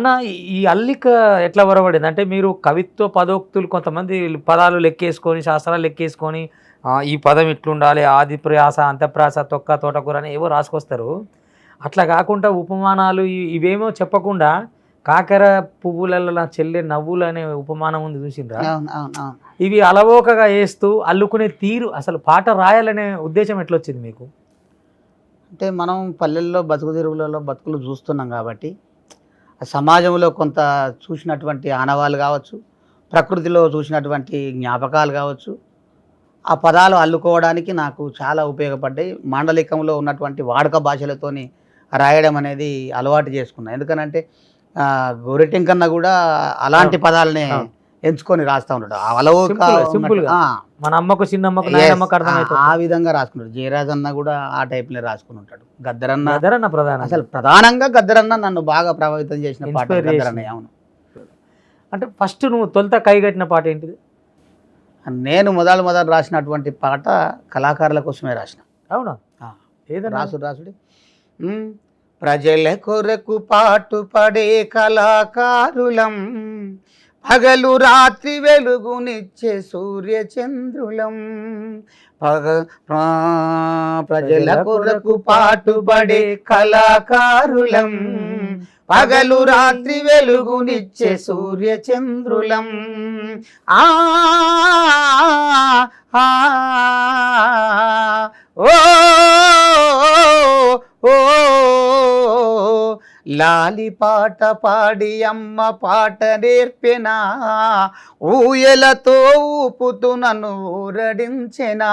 అన్న ఈ- అల్లిక ఎట్లా వరబడింది అంటే మీరు కవిత్వ పదోక్తులు కొంతమంది పదాలు లెక్కేసుకొని శాస్త్రాలు లెక్కేసుకొని ఈ పదం ఇట్లుండాలి ఆది ప్రయాస అంతఃప్రాస తొక్క తోటకూర అని ఏవో రాసుకొస్తారు. అట్లా కాకుండా ఉపమానాలు ఇవేమో చెప్పకుండా కాకర పువ్వులలో నా చెల్లె నవ్వులు అనే ఉపమానం ఉంది చూసిండ్రా? ఇవి అలవోకగా వేస్తూ అల్లుకునే తీరు అసలు పాట రాయాలనే ఉద్దేశం ఎట్లొచ్చింది మీకు? అంటే మనం పల్లెల్లో బతుకు తెరువులలో బతుకులు చూస్తున్నాం కాబట్టి సమాజంలో కొంత చూసినటువంటి ఆనవాళ్ళు కావచ్చు ప్రకృతిలో చూసినటువంటి జ్ఞాపకాలు కావచ్చు ఆ పదాలు అల్లుకోవడానికి నాకు చాలా ఉపయోగపడ్డాయి. మాండలికంలో ఉన్నటువంటి వాడుక భాషలతోని రాయడం అనేది అలవాటు చేసుకున్నా. ఎందుకనంటే ఆ, గోరెటెం కన్నా కూడా అలాంటి పదాలనే. ఎంచుకొని రాస్తా ఉంటాడు గా. ఆ, మన అమ్మకు చిన్నమ్మకు yes, నాయనమ్మకు ఆ- అర్థమవుతుంది ఆ విధంగా రాసుకున్నాడు. జయరాజ్ అన్న కూడా ఆ టైప్లో రాసుకుని ఉంటాడు. గద్దరన్న అదరన్న ప్రధాన. అసలు ప్రధానంగా గద్దరన్న నన్ను బాగా ప్రభావితం చేసిన పాట గద్దరన్న. అవును. అంటే ఫస్ట్ నువ్వు తొలుత కైగట్టిన పాట ఏంటిది? నేను మొదలు మొదలు రాసినటువంటి పాట కళాకారుల కోసమే రాసిన. అవునా? ఆ. ఏదన్నా? రాసుడు. రాసుడు. ప్రజల కొరకు పాటు పడే కళాకారులం పగలు రాత్రి వెలుగునిచ్చే సూర్య చంద్రులం పగ ప్రా- ప్రజల కొరకు పాటుపడే కళాకారులం. పగలు రాత్రి వెలుగునిచ్చే సూర్య చంద్రులం ఆ లాలి పాట పాడి అమ్మ పాట నేర్పెనా? ఊయలతో ఊపుతూ నన్ను ఊరడించెనా?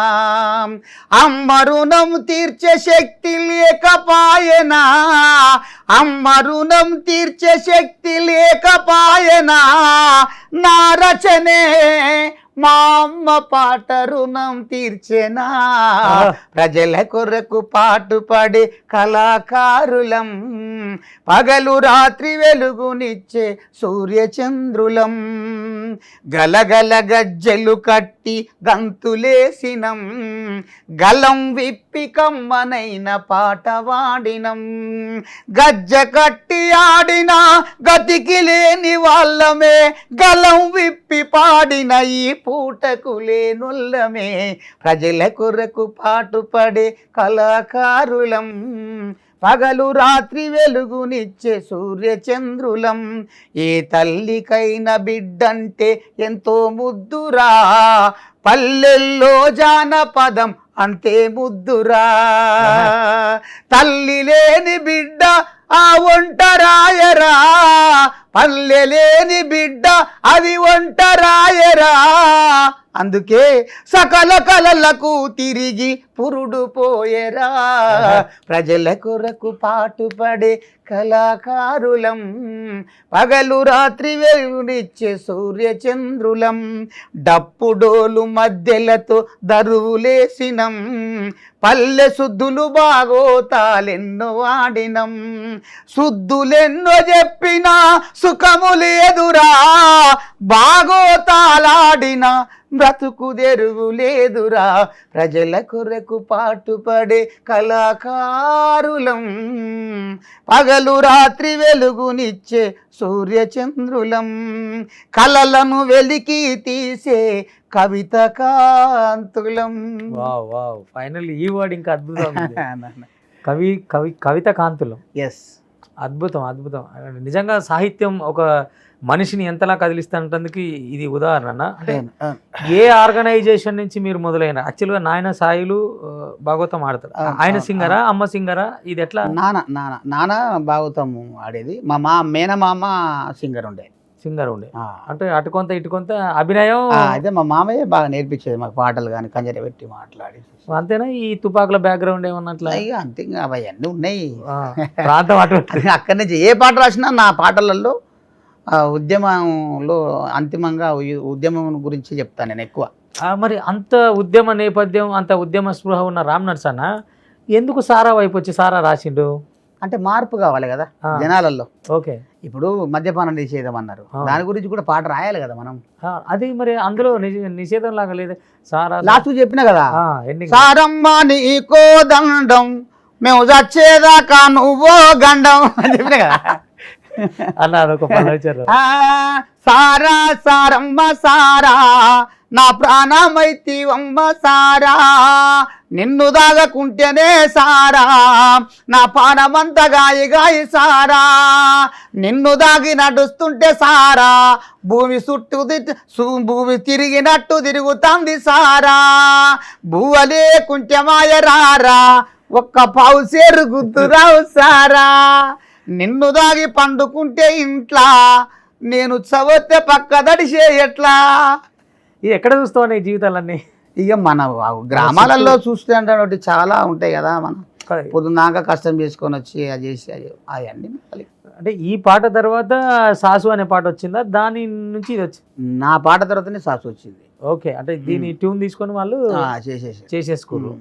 అమ్మ రుణం తీర్చే శక్తి లేకపాయనా? అమ్మ రుణం తీర్చే శక్తి లేకపాయనా? నా రచనే మా అమ్మ పాట రుణం తీర్చెనా. ప్రజల కొరకు పాటుపడే కళాకారులం పగలు రాత్రి వెలుగునిచ్చే సూర్యచంద్రులం. గలగల గజ్జలు కట్టి గంతులేసినం. గలం విప్పి కమ్మనైన పాట వాడినం. గజ్జ కట్టి ఆడిన గతికి లేని వాళ్ళమే. గలం విప్పి పాడిన ఈ పూటకు లేనుల్లమే ప్రజల కొరకు పాటుపడే కళాకారులం. పగలు రాత్రి వెలుగునిచ్చే సూర్యచంద్రులం. ఏ తల్లికైన బిడ్డంటే ఎంతో ముద్దురా. పల్లెల్లో జానపదం అంతే ముద్దురా. తల్లి లేని బిడ్డ ఆ ఒంటరాయరా. అల్లెలేని బిడ్డ అది ఒంటరాయరా అందుకే సకల కలలకు తిరిగి పురుడు పోయరా. ప్రజల కొరకు పాటుపడే కళాకారులం పగలు రాత్రి వెలుగునిచ్చే సూర్యచంద్రులం డప్పుడోలు మధ్యలతో దరువులేసినం పల్లె శుద్ధులు బాగోతాలెన్నో ఆడినం. శుద్ధులెన్నో చెప్పినా సుఖము లేదురా. బాగోతాలాడిన బ్రతుకు తెరువు లేదురా. ప్రజల కొరకు పాటుపడే కళాకారులం. పగలు రాత్రి వెలుగునిచ్చే సూర్యచంద్రులం. కలలను వెలికి తీసే కవిత కాంతులం. Wow wow. ఫైనల్ ఈ వర్డ్ ఇంకా అద్భుతం. కవి కవి కవిత కాంతులం. ఎస్ అద్భుతం అద్భుతం. నిజంగా సాహిత్యం ఒక మనిషిని ఎంతలా కదిలిస్తుంటందుకు ఇది ఉదాహరణ. అంటే ఏ ఆర్గనైజేషన్ నుంచి మీరు మొదలైన యాక్చువల్గా నాయన సాయిలు భాగవతం ఆడతారు. ఆయన సింగరా అమ్మ సింగరా ఇది ఎట్లా? నాన్న నాన్న నాన్న భాగవతము ఆడేది. మా మా మేనమామ సింగర్ ఉండే సింగర్ ఉండే. అంటే అటు కొంత ఇటు కొంత అభినయం అయితే మా మామయ్య బాగా నేర్పించేది మాకు పాటలు కానీ కంజర పెట్టి మాట్లాడి. అంతేనా? ఈ తుపాకుల బ్యాక్గ్రౌండ్ ఏమన్నట్లా? ఇక అంతే అవన్నీ ఉన్నాయి. ప్రాంతం అటు అక్కడి నుంచి ఏ పాట రాసినా నా పాటలలో ఉద్యమంలో అంతిమంగా ఉద్యమం గురించి చెప్తాను నేను ఎక్కువ. మరి అంత ఉద్యమ నేపథ్యం అంత ఉద్యమ స్పృహ ఉన్న రామ్ నర్సన్న ఎందుకు సారా వైపు వచ్చి సారా రాసిండు? అంటే మార్పు కావాలి కదా. జనాలలో ఓకే ఇప్పుడు మద్యపానం నిషేధం అన్నారు. దాని గురించి కూడా పాట రాయాలి కదా మనం అది మరి అందులో నిషే- నిషేధం లాగా లేదు సారా లాస్ట్ చెప్పిన కదా. సారమ్మ నీకో దండం మేము చచ్చేదాకా నువ్వో గండం అని చెప్పిన కదా అన్నారు ఒక సారా సారమ్మ సారా నా ప్రాణమైతివమ్మ సారా. నిన్ను దాగకుంటేనే సారా. నా పానమంత గాయి గాయి సారా. నిన్ను దాగి నడుస్తుంటే సారా. భూమి చుట్టూ భూమి తిరిగినట్టు తిరుగుతుంది సారా. భూవలే కుంటే మాయ రారా. ఒక్క పావు సేరు గుద్దురావు సారా. నిన్ను దాగి పండుకుంటే ఇంట్లా. నేను చవతే పక్క దడిసే ఎట్లా? ఇది ఎక్కడ చూస్తావు నీ జీవితాలన్నీ? ఇక మన గ్రామాలలో చూస్తే అంటే చాలా ఉంటాయి కదా మనం. పొద్దున్నాక కష్టం చేసుకొని వచ్చి అది చేసి అది అవన్నీ. అంటే ఈ పాట తర్వాత సాసు అనే పాట వచ్చిందా? దాని నుంచి ఇది వచ్చింది? నా పాట తర్వాతనే సాసు వచ్చింది. ఓకే అంటే దీని ట్యూన్ తీసుకొని వాళ్ళు చేసేసి చేసేసుకున్నారు